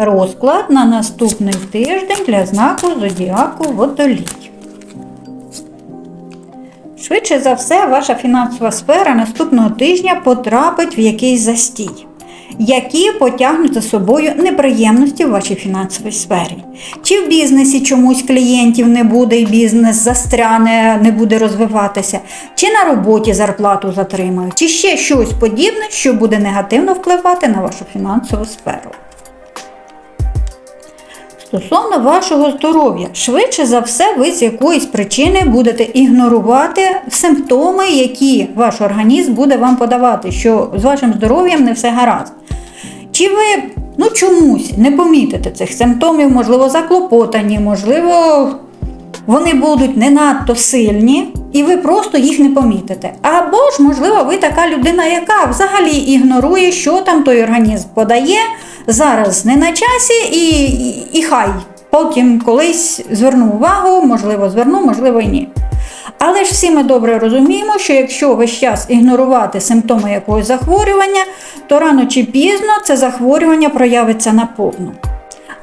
Розклад на наступний тиждень для знаку зодіаку Водолій. Швидше за все, ваша фінансова сфера наступного тижня потрапить в якийсь застій, які потягнуть за собою неприємності в вашій фінансовій сфері. Чи в бізнесі чомусь клієнтів не буде і бізнес застряне, не буде розвиватися, чи на роботі зарплату затримають, чи ще щось подібне, що буде негативно впливати на вашу фінансову сферу. Стосовно вашого здоров'я, швидше за все, ви з якоїсь причини будете ігнорувати симптоми, які ваш організм буде вам подавати, що з вашим здоров'ям не все гаразд. Чи ви ну, чомусь не помітите цих симптомів, можливо, заклопотані, можливо, вони будуть не надто сильні, і ви просто їх не помітите. Або ж, можливо, ви така людина, яка взагалі ігнорує, що там той організм подає, зараз не на часі, і, і, хай. Потім колись зверну увагу, можливо, зверну, можливо, і ні. Але ж всі ми добре розуміємо, що якщо весь час ігнорувати симптоми якогось захворювання, то рано чи пізно це захворювання проявиться наповну.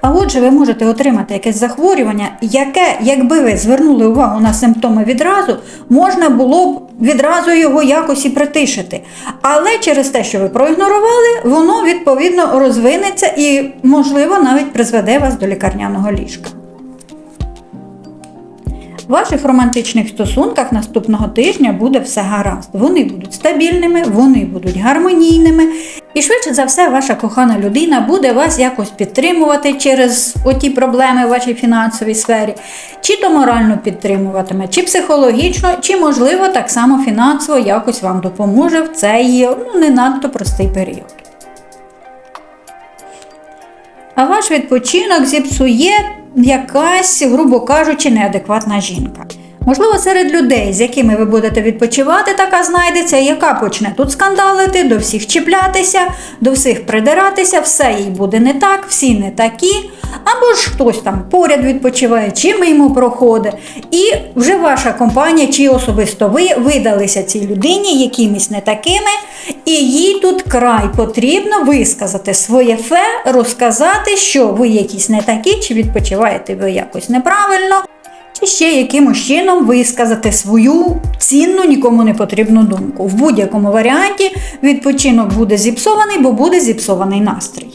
А отже, ви можете отримати якесь захворювання, яке, якби ви звернули увагу на симптоми відразу, можна було б відразу його якось і притишити. Але через те, що ви проігнорували, воно відповідно розвинеться і, можливо, навіть призведе вас до лікарняного ліжка. В ваших романтичних стосунках наступного тижня буде все гаразд. Вони будуть стабільними, вони будуть гармонійними. І швидше за все, ваша кохана людина буде вас якось підтримувати через оті проблеми в вашій фінансовій сфері, чи то морально підтримуватиме, чи психологічно, чи, можливо, так само фінансово якось вам допоможе в цей ну, не надто простий період. А ваш відпочинок зіпсує якась, грубо кажучи, неадекватна жінка. Можливо, серед людей, з якими ви будете відпочивати, така знайдеться, яка почне тут скандалити, до всіх чіплятися, до всіх придиратися, все їй буде не так, всі не такі. Або ж хтось там поряд відпочиває, чи мимо проходить. І вже ваша компанія, чи особисто ви видалися цій людині якимись не такими, і їй тут край потрібно висказати своє фе, розказати, що ви якісь не такі, чи відпочиваєте ви якось неправильно. Чи ще якимось чином висказати свою цінну, нікому не потрібну думку. В будь-якому варіанті відпочинок буде зіпсований, бо буде зіпсований настрій.